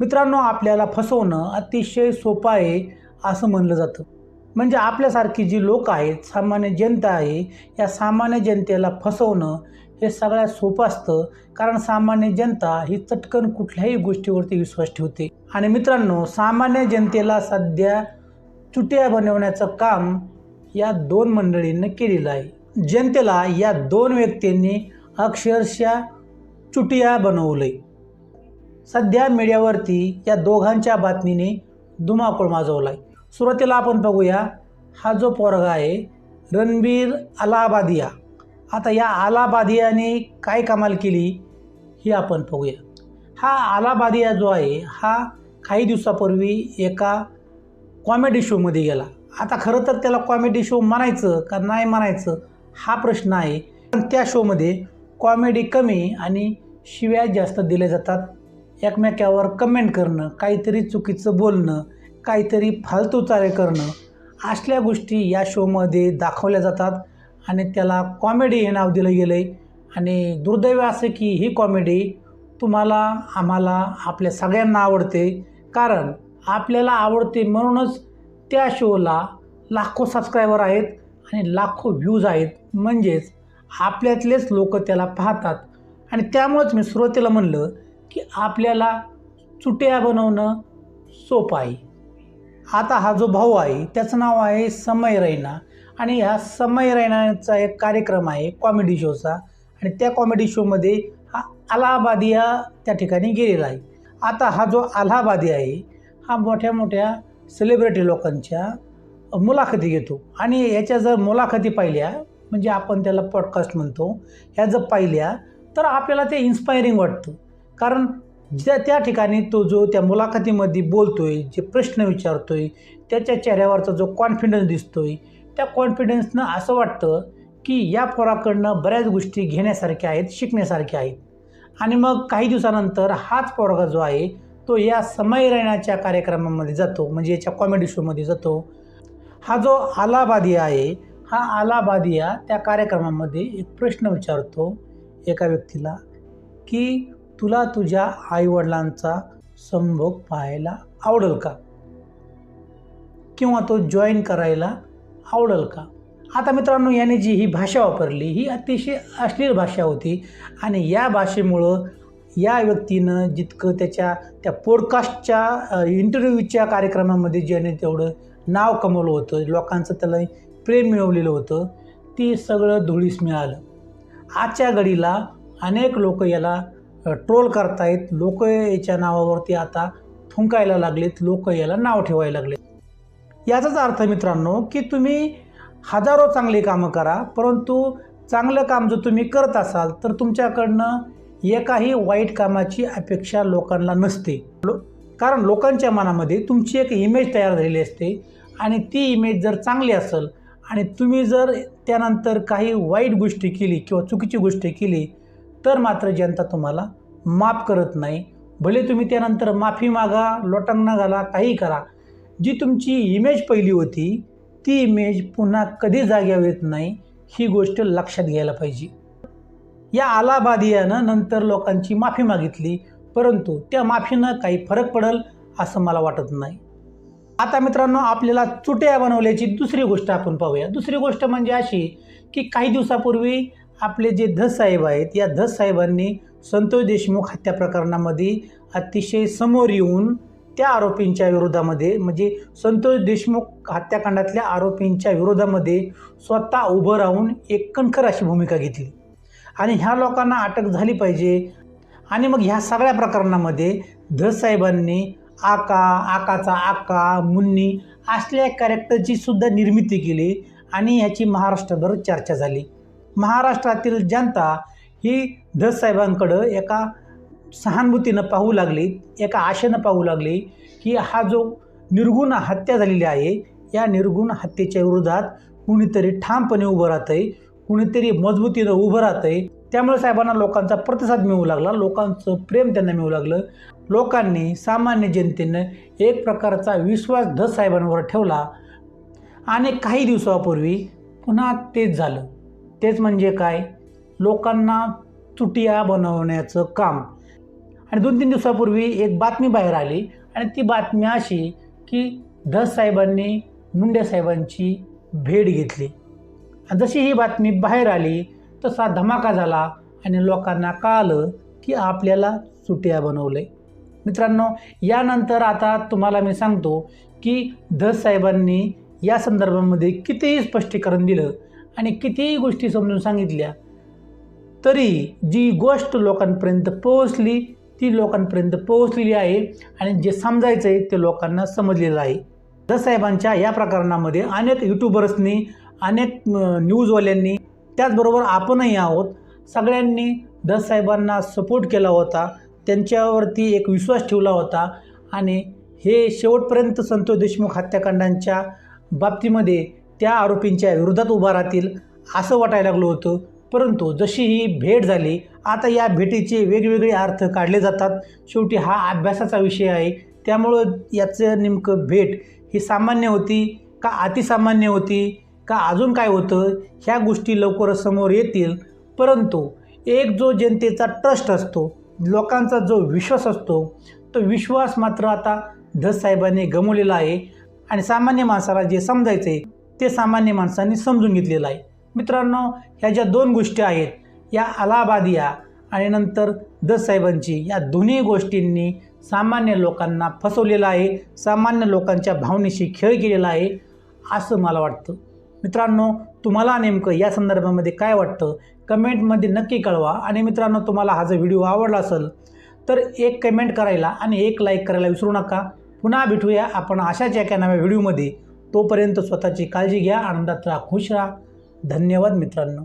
मित्रांनो आपल्याला फसवणं अतिशय सोपं आहे असं म्हणलं जातं. म्हणजे आपल्यासारखी जी लोक आहेत सामान्य जनता आहे या सामान्य जनतेला फसवणं हे सगळ्यात सोपं असतं. कारण सामान्य जनता ही चटकन कुठल्याही गोष्टीवरती विश्वास ठेवते. आणि मित्रांनो सामान्य जनतेला सध्या चुट्या बनवण्याचं काम या दोन मंडळींनी केलेलं आहे. जनतेला या दोन व्यक्तींनी अक्षरशः चुटिया बनवलंय. सध्या मीडियावरती या दोघांच्या बातमीने धुमाकूळ माजवला आहे सुरुवातीला आपण बघूया हा जो पोरगा आहे रणबीर अलाहाबादिया आता या अलाहाबादियाने काय कमाल केली ही आपण बघूया. हा अलाहाबादिया जो आहे हा काही दिवसापूर्वी एका कॉमेडी शोमध्ये गेला. आता खरं तर त्याला कॉमेडी शो म्हणायचं का नाही म्हणायचं हा प्रश्न आहे. पण त्या शोमध्ये कॉमेडी कमी आणि शिव्या जास्त दिल्या जातात. एकमेकावर कमेंट करणं काहीतरी चुकीचं बोलणं काहीतरी फालतू चाळे करणं असल्या गोष्टी या शोमध्ये दाखवल्या जातात आणि त्याला कॉमेडी हे नाव दिलं गेलं आहे आणि दुर्दैव असं की ही कॉमेडी तुम्हाला आम्हाला आपल्या सगळ्यांना आवडते. कारण आपल्याला आवडते म्हणूनच त्या शोला लाखो सबस्क्रायबर आहेत आणि लाखो व्ह्यूज आहेत. म्हणजेच आपल्यातलेच लोक त्याला पाहतात. आणि त्यामुळंच मी सुरुवातीला म्हणलं की आपल्याला चुट्या बनवणं सोपं आहे. आता हा जो भाऊ आहे त्याचं नाव आहे समय रैना. आणि ह्या समय रैनाचा एक कार्यक्रम आहे कॉमेडी शोचा आणि त्या कॉमेडी शोमध्ये हा अलाहाबादी हा त्या ठिकाणी गेलेला आहे. आता हा जो अलाहाबादी आहे हा मोठ्या मोठ्या सेलिब्रिटी लोकांच्या मुलाखती घेतो. आणि याच्या जर मुलाखती पाहिल्या म्हणजे आपण त्याला पॉडकास्ट म्हणतो ह्या जर पाहिल्या तर आपल्याला ते इन्स्पायरिंग वाटतं. कारण ज्या त्या ठिकाणी तो जो त्या मुलाखतीमध्ये बोलतोय जे प्रश्न विचारतोय त्याच्या चेहऱ्यावरचा जो कॉन्फिडन्स दिसतोय त्या कॉन्फिडन्सनं असं वाटतं की या पोराकडनं बऱ्याच गोष्टी घेण्यासारख्या आहेत शिकण्यासारख्या आहेत. आणि मग काही दिवसानंतर हाच पोरगा जो आहे तो या समय राहण्याच्या कार्यक्रमामध्ये जातो म्हणजे याच्या कॉमेडी शोमध्ये जातो. हा जो आलाबादिया आहे हा आलाबादिया त्या कार्यक्रमामध्ये एक प्रश्न विचारतो एका व्यक्तीला की तुला तुझ्या आईवडिलांचा संभोग पाहायला आवडेल का? किंवा तो जॉईन करायला आवडेल का? आता मित्रांनो याने जी ही भाषा वापरली ही अतिशय अश्लील भाषा होती आणि या भाषेमुळं या व्यक्तीनं जितकं त्याच्या त्या पॉडकास्टच्या इंटरव्ह्यूच्या कार्यक्रमामध्ये ज्याने तेवढं नाव कमवलं होतं लोकांचं त्याला प्रेम मिळवलेलं होतं ते सगळं धुळीस मिळालं. आजच्या घडीला अनेक लोक याला ट्रोल करतायत लोक याच्या नावावरती आता थुंकायला लागलेत लोक याला नाव ठेवायला लागलेत. याचाच अर्थ मित्रांनो की तुम्ही हजारो चांगली कामं करा परंतु चांगलं काम जर तुम्ही करत असाल तर तुमच्याकडनं एकाही वाईट कामाची अपेक्षा लोकांना नसते. लो कारण लोकांच्या मनामध्ये तुमची एक इमेज तयार झालेली असते आणि ती इमेज जर चांगली असेल आणि तुम्ही जर त्यानंतर काही वाईट गोष्टी केली किंवा चुकीची गोष्टी केली तर मात्र जनता तुम्हाला माफ करत नाही. भले तुम्ही त्यानंतर माफी मागा लोटांना घाला काही करा. जी तुमची इमेज पहिली होती ती इमेज पुन्हा कधी जाग्यावर येत नाही ही गोष्ट लक्षात घ्यायला पाहिजे. या अलाहाबादियानं नंतर लोकांची माफी मागितली परंतु त्या माफीनं काही फरक पडेल असं मला वाटत नाही. आता मित्रांनो आपल्याला चुट्या बनवल्याची दुसरी गोष्ट आपण पाहूया. दुसरी गोष्ट म्हणजे अशी की काही दिवसापूर्वी आपले जे धस साहेब आहेत या धस साहेबांनी संतोष देशमुख हत्या प्रकरणामध्ये अतिशय समोर येऊन त्या आरोपींच्या विरोधामध्ये म्हणजे संतोष देशमुख हत्याकांडातल्या आरोपींच्या विरोधामध्ये स्वतः उभं राहून एक कणखर अशी भूमिका घेतली. आणि ह्या लोकांना अटक झाली पाहिजे. आणि मग ह्या सगळ्या प्रकरणामध्ये धस साहेबांनी आका आकाचा आका मुन्नी असल्या कॅरेक्टरची सुद्धा निर्मिती केली आणि ह्याची महाराष्ट्रभर चर्चा झाली. महाराष्ट्रातील जनता ही धससाहेबांकडं एका सहानुभूतीनं पाहू लागली एका आशेनं पाहू लागली की हा जो निर्गुण हत्या झालेली आहे या निर्गुण हत्येच्या विरोधात कुणीतरी ठामपणे उभं राहतं आहे कुणीतरी मजबूतीनं उभं राहतं आहे त्यामुळे साहेबांना लोकांचा प्रतिसाद मिळू लागला लोकांचं प्रेम त्यांना मिळू लागलं. लोकांनी सामान्य जनतेनं एक प्रकारचा विश्वास धस साहेबांवर ठेवला आणि काही दिवसापूर्वी पुन्हा तेच झालं. तेच म्हणजे काय? लोकांना चुटिया बनवण्याचं काम. आणि दोन तीन दिवसापूर्वी एक बातमी बाहेर आली आणि ती बातमी अशी की धस साहेबांनी मुंडे साहेबांची भेट घेतली. आणि जशी ही बातमी बाहेर आली तसा धमाका झाला आणि लोकांना कळालं की आपल्याला सुट्या बनवलं मित्रांनो यानंतर आता तुम्हाला मी सांगतो की धस साहेबांनी या संदर्भामध्ये कितीही स्पष्टीकरण दिलं आणि कितीही गोष्टी समजून सांगितल्या तरी जी गोष्ट लोकांपर्यंत पोहोचली ती लोकांपर्यंत पोहोचलेली आहे आणि जे समजायचं आहे ते लोकांना समजलेलं आहे. दसाहेबांच्या साहेबांच्या या प्रकरणामध्ये अनेक यूट्यूबर्सनी अनेक न्यूजवाल्यांनी त्याचबरोबर आपणही आहोत सगळ्यांनी धस सपोर्ट केला होता त्यांच्यावरती एक विश्वास ठेवला होता आणि हे शेवटपर्यंत संतोष देशमुख हत्याकांडांच्या बाबतीमध्ये त्या आरोपींच्या विरोधात उभा राहतील असं वाटायला लागलं होतं. परंतु जशी ही भेट झाली आता या भेटीचे वेगवेगळे अर्थ काढले जातात. शेवटी हा अभ्यासाचा विषय आहे. त्यामुळं याचं नेमकं भेट ही सामान्य होती का अतिसामान्य होती का अजून काय होतं ह्या गोष्टी लवकरच समोर येतील. परंतु एक जो जनतेचा ट्रस्ट असतो लोकांचा जो विश्वास असतो तो विश्वास मात्र आता धस साहेबांनी गमवलेला आहे. आणि सामान्य माणसाला जे समजायचं आहे ते सामान्य माणसांनी समजून घेतलेलं आहे. मित्रांनो ह्या ज्या दोन गोष्टी आहेत या अलाहाबादिया आणि नंतर दसाहेबांची साहेबांची या दोन्ही गोष्टींनी सामान्य लोकांना फसवलेलं आहे सामान्य लोकांच्या भावनेशी खेळ केलेला आहे असं मला वाटतं. मित्रांनो तुम्हाला नेमकं या संदर्भामध्ये काय वाटतं? कमेंटमध्ये नक्की कळवा. आणि मित्रांनो तुम्हाला हा जर व्हिडिओ आवडला असेल तर एक कमेंट करायला आणि एक लाईक करायला विसरू नका. पुन्हा भेटूया आपण अशाच एका नव्या व्हिडिओमध्ये. तोपर्यंत स्वतःची काळजी घ्या आनंदात राहा खुश राहा. धन्यवाद मित्रांनो.